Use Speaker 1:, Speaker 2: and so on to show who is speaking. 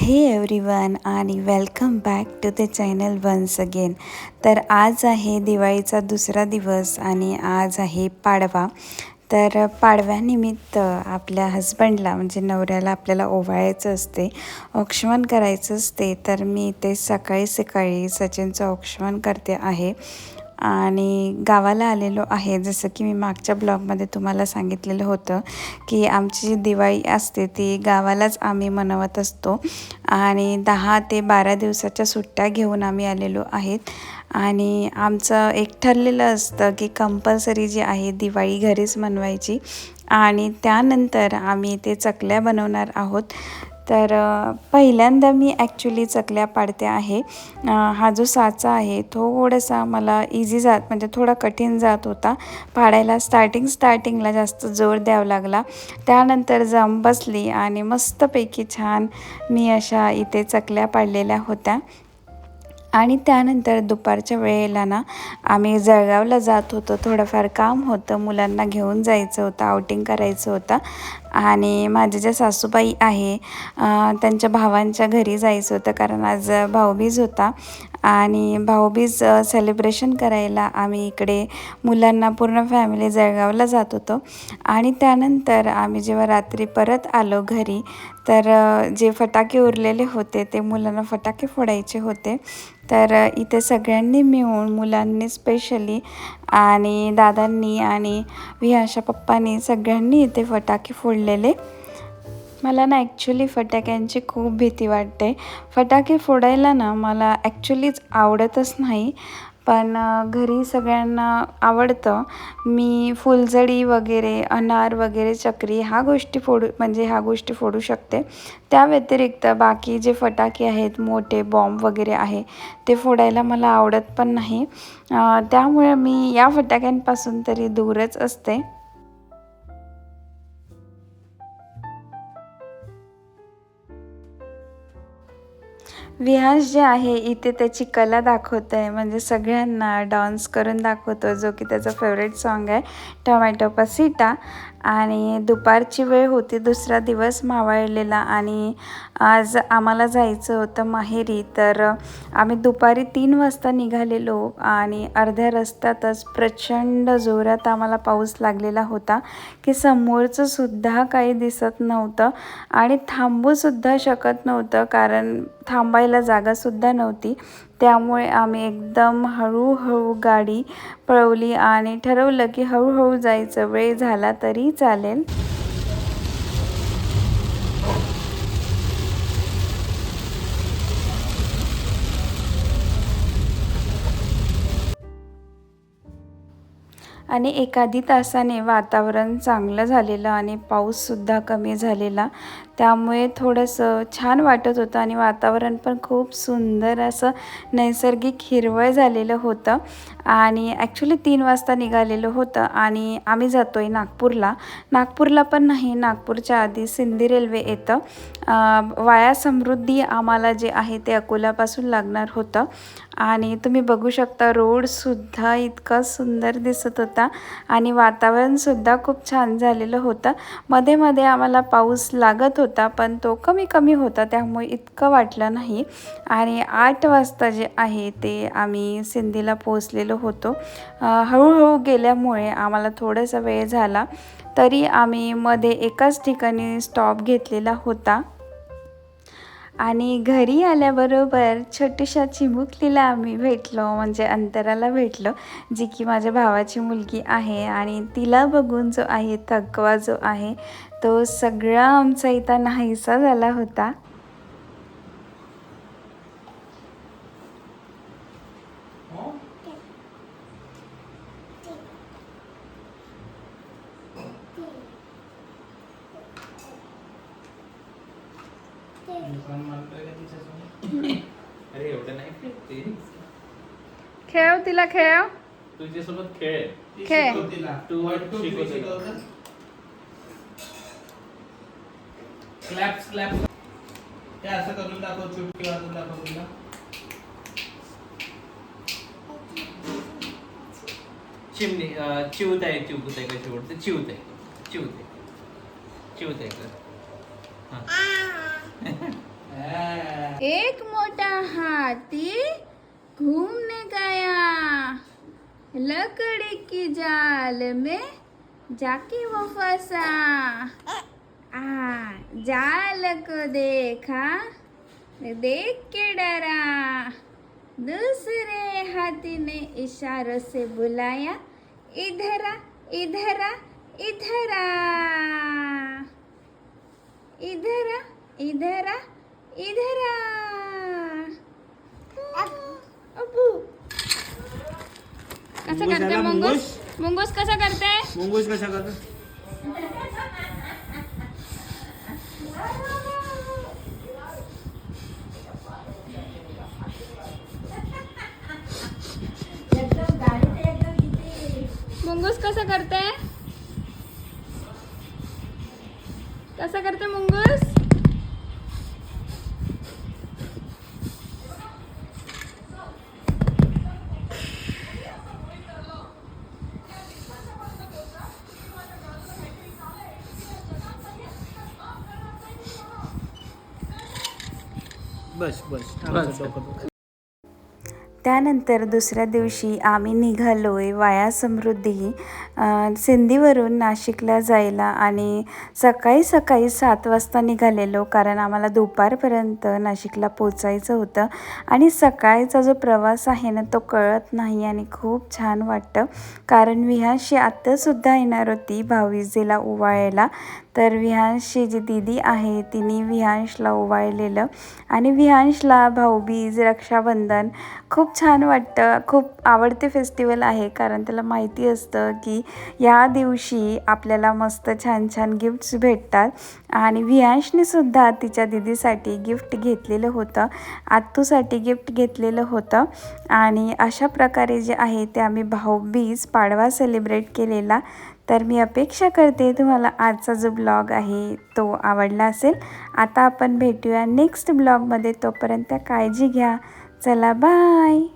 Speaker 1: हे एव्हरीवन आणि welcome back to the channel once again तर आज आहे दिवाळीचा दुसरा दिवस आणि आज आहे पाडवा. तर पाडव्यानिमित्त आपल्या हस्बंडला म्हणजे नवऱ्याला आपल्याला ओवाळायचं असते औक्षवण करायचं असते तर मी ते सकाळी सकाळी सचिनचं औक्षवण करते आहे. आणि गावाला आलेलो आहे. जसं की मी मागच्या ब्लॉगमध्ये तुम्हाला सांगितलेलं होतं की आमची जी दिवाळी असते ती गावालाच आम्ही मनवत असतो. आणि दहा ते बारा दिवसाच्या सुट्ट्या घेऊन आम्ही आलेलो आहेत. आणि आमचं एक ठरलेलं असतं की कंपल्सरी जी आहे दिवाळी घरीच मनवायची. आणि त्यानंतर आम्ही ते चकल्या बनवणार आहोत. तर पहिल्यांदा मी ॲक्च्युली चकल्या पाडते आहे. हा जो साचा आहे थोडासा मला इझी जात म्हणजे थोडा कठीण जात होता. पाडायला स्टार्टिंग स्टार्टिंगला जास्त जोर द्यावा लागला. त्यानंतर जम बसली आणि मस्तपैकी छान मी अशा इथे चकल्या पाडलेल्या होत्या. आणि त्यानंतर दुपारच्या वेळेला ना आम्ही जळगावला जात होतो. थोडंफार काम होतं. मुलांना घेऊन जायचं होतं आउटिंग करायचं होतं. आणि माझ्या ज्या सासूबाई आहे त्यांच्या भावांच्या घरी जायचं होतं कारण आज भाऊबीज होता. आणि भाऊबीज सेलिब्रेशन करायला आम्ही इकडे मुलांना पूर्ण फॅमिली जळगावला जात होतो. आणि त्यानंतर आम्ही जेव्हा रात्री परत आलो घरी तर जे फटाके उरलेले होते ते मुलांना फटाके फोडायचे होते. तर इथे सगळ्यांनी मिळून मुलांनी स्पेशली आणि दादांनी आणि विहाशा पप्पांनी सगळ्यांनी इथे फटाके फोडलेले. मला ना ॲक्च्युली फटाक्यांची खूप भीती वाटते. फटाके फोडायला ना मला ॲक्च्युलीच आवडतच नाही. पण घरी सगळ्यांना आवडतं. मी फुलझडी वगैरे अनार वगैरे चक्री ह्या गोष्टी फोडू म्हणजे ह्या गोष्टी फोडू शकते. त्या व्यतिरिक्त बाकी जे फटाके आहेत मोठे बॉम्ब वगैरे आहे ते फोडायला मला आवडत पण नाही. त्यामुळे मी या फटाक्यांपासून तरी दूरच असते. विहास जे आहे इथे त्याची कला दाखवत आहे म्हणजे सगळ्यांना डान्स करून दाखवतो जो की त्याचा फेवरेट सॉन्ग आहे टोमॅटो पसिटा आणि दुपारची वेळ होती दुसरा दिवस मावळलेला. आणि आज आम्हाला जायचं होतं माहेरी तर आम्ही दुपारी तीन वाजता निघालेलो आणि अर्ध्या रस्त्यातच प्रचंड जोरात आम्हाला पाऊस लागलेला होता की समोरचं सुद्धा काही दिसत नव्हतं आणि थांबूसुद्धा शकत नव्हतं कारण थांबायला जागासुद्धा नव्हती. त्यामुळे आम्ही एकदम हळूहळू गाडी पळवली आणि ठरवलं की हळूहळू जायचं. वेळ झाला तरी चालेल. आणि एखादी तासाने वातावरण चांगलं झालेलं आणि पाऊससुद्धा कमी झालेला त्यामुळे थोडंसं छान वाटत होतं आणि वातावरण पण खूप सुंदर असं नैसर्गिक हिरवळ झालेलं होतं. आणि ॲक्च्युली तीन वाजता निघालेलं होतं आणि आम्ही जातो आहे नागपूरला. नागपूरला पण नाही नागपूरच्या आधी सिंधी रेल्वे येतं. वाया समृद्धी आम्हाला जे आहे ते अकोल्यापासून लागणार होतं. आणि तुम्ही बघू शकता रोडसुद्धा इतका सुंदर दिसत होता. आणि वातावरणसुद्धा खूप छान झालेलं होतं. मध्ये मध्ये आम्हाला पाऊस लागत होता पण तो कमी कमी होता त्यामुळे इतकं वाटलं नाही. आणि आठ वाजता जे आहे ते आम्ही सिंधीला पोहोचलेलो होतो. हळूहळू गेल्यामुळे आम्हाला थोडासा वेळ झाला. तरी आम्ही मध्ये एकाच ठिकाणी स्टॉप घेतलेला होता. आणि घरी आल्याबरोबर छोट्याशा चिमुकलीला आम्ही भेटलो म्हणजे अंतराला भेटलो जी की माझ्या भावाची मुलगी आहे आणि तिला बघून जो आहे थकवा जो आहे तो सगळा आमचा इथं नाहीसा झाला होता.
Speaker 2: अरे एवढं नाही खेळते
Speaker 3: खेळ तिला खेळ.
Speaker 2: तुझ्यासोबत खेळ.
Speaker 3: खेळ.
Speaker 2: तू शिकवते
Speaker 4: क्लॅप्स क्लॅप्स ते असं करून दाखव चुटकी वाजून दाखव तुला.
Speaker 2: चिमणी चिवत आहे चिवकुत आहे कशी ओढते? चिवत आहे चिवत आहे चिवत आहे
Speaker 3: एक मोटा हाथी घूमने गया। लकड़ी की जाल में जाके वो फंसा। आ, जाल को देखा, देख के डरा। दूसरे हाथी ने इशारों से बुलाया, इधर आ इधर आ इधर आ। इधर आ इधर आ। इधर कसं
Speaker 4: मुंगूस
Speaker 3: करते मुंगूस? मुंगूस? कसं करते?
Speaker 4: मुंगूस कशा करतो?
Speaker 3: मुंगूस कसं करते? कसं करते मुंगूस?
Speaker 4: बस बस.
Speaker 1: त्यानंतर दुसऱ्या दिवशी आम्ही निघालो आहे वाया समृद्धी सिंधीवरून नाशिकला जायला आणि सकाळी सकाळी सात वाजता निघालेलो कारण आम्हाला दुपारपर्यंत नाशिकला पोचायचं होतं आणि सकाळचा जो प्रवास आहे ना तो कळत नाही आणि खूप छान वाटतं. कारण विहांशी आत्तासुद्धा येणार होती भाऊबीजेला ओवाळायला तर विहांशची जी दिदी आहे तिने विहांशला ओवाळलेलं आणि विहांशला भाऊबीज रक्षाबंधन खूप छान वाटतं. खूप आवडते फेस्टिवल आहे कारण त्याला माहिती असतं की या दिवशी आपल्याला मस्त छान छान गिफ्ट्स भेटतात. आणि विहांशने सुद्धा तिच्या दिदीसाठी गिफ्ट घेतलेलं होतं. आत्तूसाठी गिफ्ट घेतलेलं होतं. आणि अशा प्रकारे जे आहे ते आम्ही भाऊबीज पाडवा सेलिब्रेट केलेला. तर मी अपेक्षा करते तुम्हाला आजचा जो ब्लॉग आहे तो आवडला असेल. आता आपण भेटूया नेक्स्ट ब्लॉगमध्ये. तोपर्यंत काळजी घ्या. चला बाय.